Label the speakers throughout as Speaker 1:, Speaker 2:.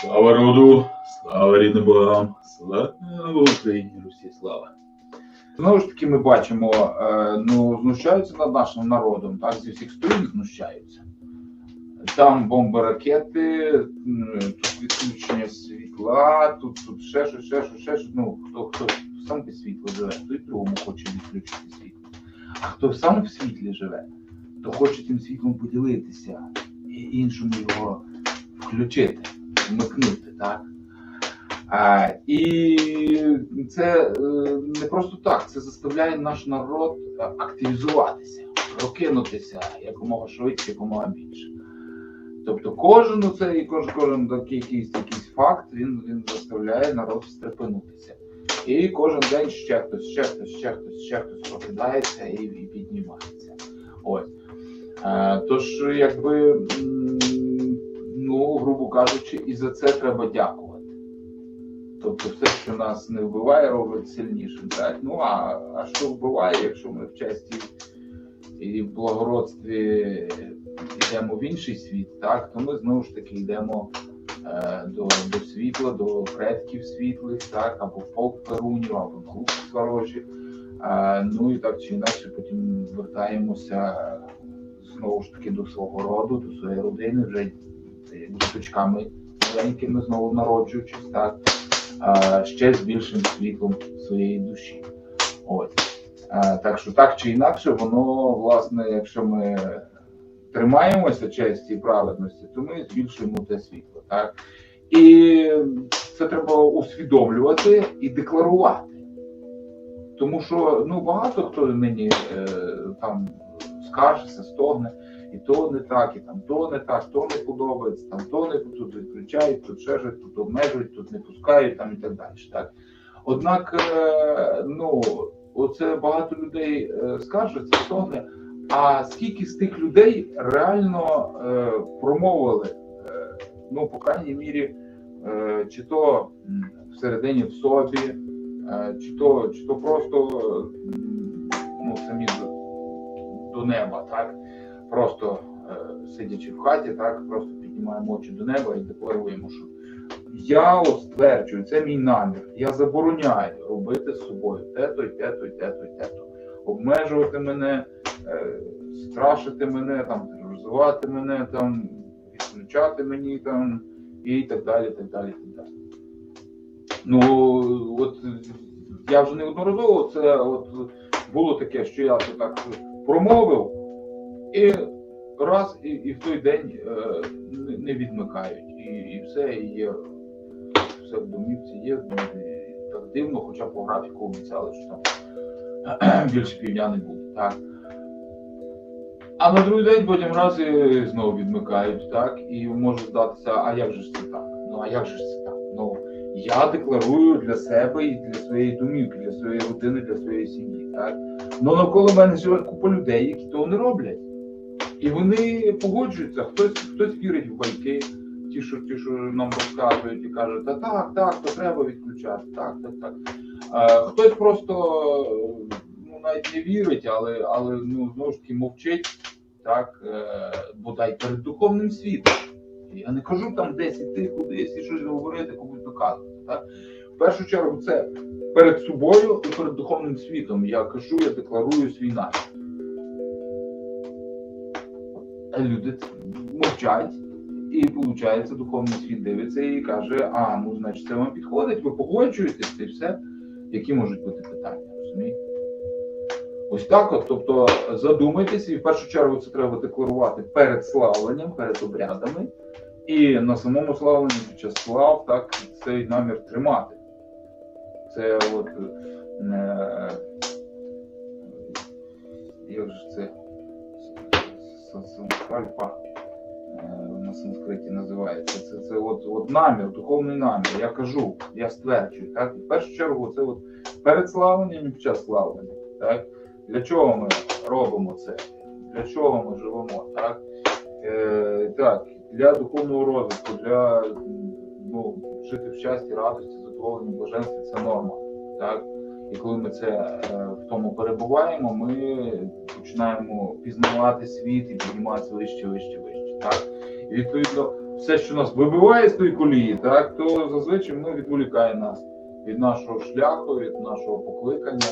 Speaker 1: Слава роду, слава рідним богам, слава Україні, Русі, слава.
Speaker 2: Знову ж таки, ми бачимо, е, ну, знущаються над нашим народом, так, зі всіх сторін знущаються. Там бомби ракети, тут відключення світла, тут, тут ще щось, ще щось, ще щось. Ну, хто, хто сам без світла живе, той другому хоче відключити світло. А хто сам в світлі живе, то хоче тим світлом поділитися і іншому його включити, вмикнути, так? А, і це е, не просто так, це заставляє наш народ е, активізуватися, прокинутися якомога швидше, якомога більше. Тобто кожен цей, кожен, кожен такий якийсь, якийсь факт він, він заставляє народ встрепенутися. І кожен день ще хтось, ще хтось, ще хтось, ще хтось прокидається і, і піднімається. Ось. Е, тож, якби, ну, грубо кажучи, і за це треба дякувати. Тобто все, що нас не вбиває, робить сильнішим. Так? Ну а, а що вбиває, якщо ми в честі і в благородстві йдемо в інший світ, так, то ми знову ж таки йдемо е, до, до світла, до предків світлих, так, або в полк перунів, або на луки сворожі. Е, ну і так чи інакше потім вертаємося знову ж таки до свого роду, до своєї родини, вже діточками маленькими знову народжуючись, так а, ще з більшим світлом своєї душі. Ось. А, так що так чи інакше, воно, власне, якщо ми тримаємося честі і праведності, то ми збільшуємо те світло. Так? І це треба усвідомлювати і декларувати. Тому що ну, багато хто нині е, там скаржиться, стогне, і то не так, і там то не так, то не подобається, там то не тут відключають, тут ще щось, тут обмежують, тут не пускають там і так далі. Так? Однак, е, ну, оце багато людей е, скаржаться, стогне. А скільки з тих людей реально е, промовили, ну, по крайній мірі, чи то всередині в собі, чи, то, чи то просто ну, самі до неба, так? Просто е, сидячи в хаті, так, просто піднімаємо очі до неба і декларуємо, що я стверджую, це мій намір. Я забороняю робити з собою те-то, і те-то, і те-то, і те-то. Обмежувати мене, е, страшити мене, там, тероризувати мене, там, відключати мені там, і так далі, так далі, так далі. Ну, от я вже неодноразово це от було таке, що я це так промовив, і раз, і, і в той день е, не- відмикають. І, і все є, все в домівці є. І так дивно, хоча по графіку обіцяли, що там більше півдня не буде. Так. А на другий день потім раз і знову відмикають, так? І може здатися, а як же ж це так? Ну а як же ж це так? Ну я декларую для себе і для своєї домівки, для своєї родини, для своєї сім'ї. Так? Ну навколо мене живе купа людей, які того не роблять. І вони погоджуються, хтось, хтось вірить в байки, ті, що, ті, що нам розказують і кажуть, та так, так, то треба відключати, так, так, так. А, хтось просто ну, навіть не вірить, але, але ну, знову ж таки мовчить, так, е, бодай перед духовним світом. Я не кажу там десь іти кудись і щось говорити, комусь доказувати. Так? В першу чергу це перед собою і перед духовним світом. Я кажу, я декларую свій намір. Люди мовчать, і виходить, духовний світ дивиться і каже: а, ну значить, це вам підходить, ви погоджуєтесь і все. Які можуть бути питання, розумієте? Ось так от, тобто задумайтесь, і в першу чергу це треба декларувати перед славленням, перед обрядами, і на самому славленні під час слав так цей намір тримати. Це от е, як же це С- е, на санскриті називається. Це, це от, от намір, духовний намір. Я кажу, я стверджую. Так? В першу чергу це от перед славленням і під час славлення. Так? Для чого ми робимо це? Для чого ми живемо? Так? Е, так, для духовного розвитку, для ну, жити в щасті, радості, задоволенні, блаженстві це норма. Так? І коли ми це е, в тому перебуваємо, ми починаємо пізнавати світ і підніматися вище, вище, вище. Так? І відповідно все, що нас вибиває з тої колії, так, то зазвичай воно відволікає нас від нашого шляху, від нашого покликання,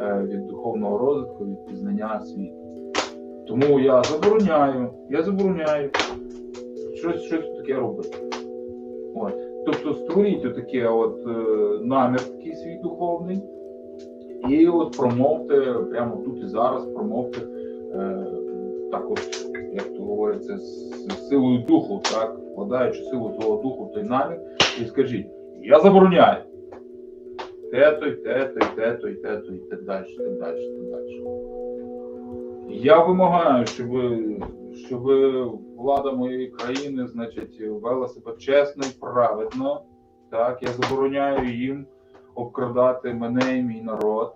Speaker 2: е, від духовного розвитку, від пізнання світу. Тому я забороняю, я забороняю щось, щось таке робити. От. Тобто створіть отаке от е, намір такий свій духовний, і от промовте прямо тут і зараз, промовте е, так от, як то говориться, з, силою духу, так, вкладаючи силу того духу в той намір, і скажіть, я забороняю. Те-то, і те-то, і те-то, і так далі, так далі, так далі. Я вимагаю, щоб, щоб влада моєї країни, значить, вела себе чесно і праведно. Так, я забороняю їм обкрадати мене і мій народ,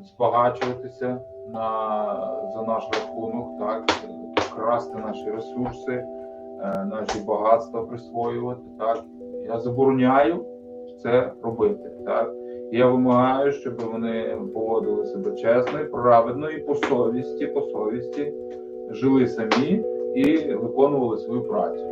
Speaker 2: збагачуватися на, за наш рахунок, так, красти наші ресурси, е, наші багатства присвоювати. Так. Я забороняю це робити. Так. Я вимагаю, щоб вони поводили себе чесно і праведно і по совісті, по совісті жили самі і виконували свою працю,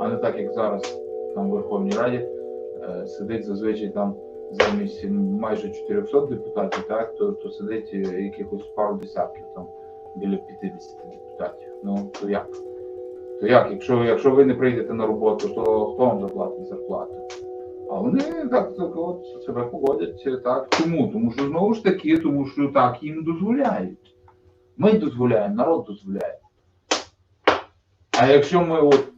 Speaker 2: а не так, як зараз там в Верховній Раді е, сидить зазвичай там замість майже 400 депутатів, так, то, то сидить е, якихось пару десятків, там біля 50 депутатів. Ну то як? То як, якщо, якщо ви не прийдете на роботу, то хто вам заплатить зарплату? А вони так, так от себе поводять е, так. Чому? Тому що знову ж таки, тому що так їм дозволяють. Ми дозволяємо, народ дозволяє. А якщо ми от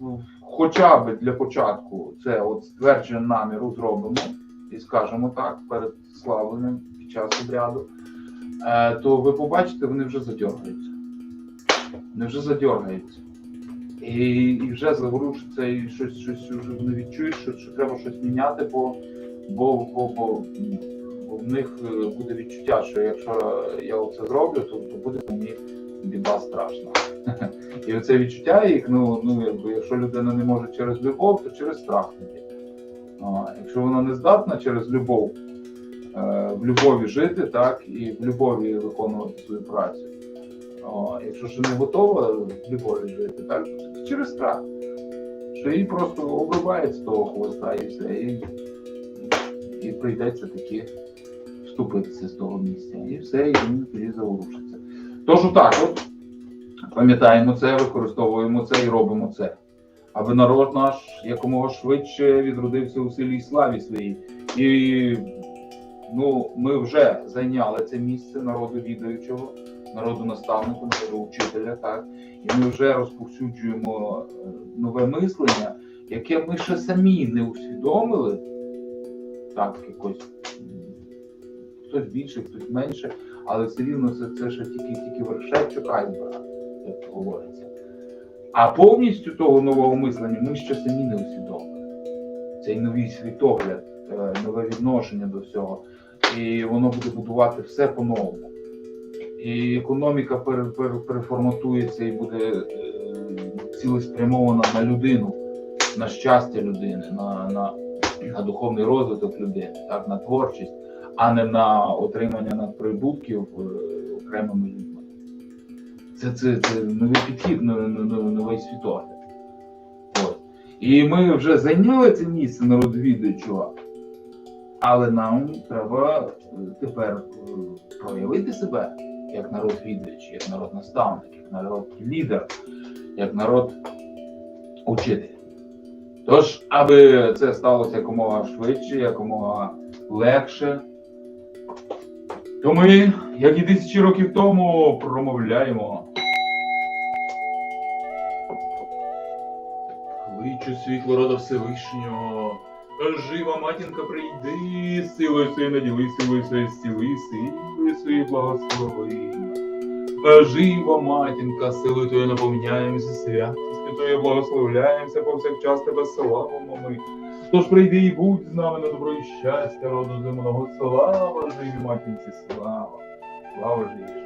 Speaker 2: хоча б для початку це от ствердження наміру зробимо і скажемо так перед славленням під час обряду, е, то ви побачите, вони вже задергаються. Вони вже задергаються. І, і вже заворушиться, і щось, щось вже вони відчують, що, що треба щось міняти, бо, бо, бо, бо, бо в них е, буде відчуття, що якщо я оце зроблю, то, то буде мені біда страшна. І оце відчуття їх, ну, ну якби, якщо людина не може через любов, то через страх тоді. Якщо вона не здатна через любов е, в любові жити, так, і в любові виконувати свою працю. Якщо ж не готова в любові жити, так, через страх. Що їй просто обривається з того хвоста і все. І, і прийдеться таки вступитися з того місця. І все, і він тоді заворушиться. Тож так, от пам'ятаємо це, використовуємо це і робимо це. Аби народ наш якомога швидше відродився у силі і славі своїй. І ну, ми вже зайняли це місце народу відаючого, народу наставника, народу учителя, так. І ми вже розповсюджуємо е, нове мислення, яке ми ще самі не усвідомили. Так, якось хтось більше, хтось менше, але все рівно це, це ще тільки, тільки вершечок айсберга, як говориться. А повністю того нового мислення ми ще самі не усвідомили. Цей новий світогляд, е, нове відношення до всього. І воно буде будувати все по-новому. І економіка пере- пере- переформатується і буде е, цілеспрямована на людину, на щастя людини, на, на, на духовний розвиток людини, так, на творчість, а не на отримання надприбутків е, окремими людьми. Це, це, це новий підхід, но- но- но- новий світогляд. От. І ми вже зайняли це місце народовідуючого, але нам треба е, тепер е, проявити себе як народ відуючий, як народ наставник, як народ лідер, як народ учитель. Тож, аби це сталося якомога швидше, якомога легше, то ми, як і тисячі років тому, промовляємо. Кличу світло рода Всевишнього, жива матінка прийди, силою своєю наділи, силою своєю зціли, силою своєю благослови. Жива матінка, силою твоєю наповняємося, святістю твоєю благословляємося, повсякчас тебе славимо ми. Тож прийди і будь з нами на добро і щастя роду земного. Слава живі матінці, слава, слава живі.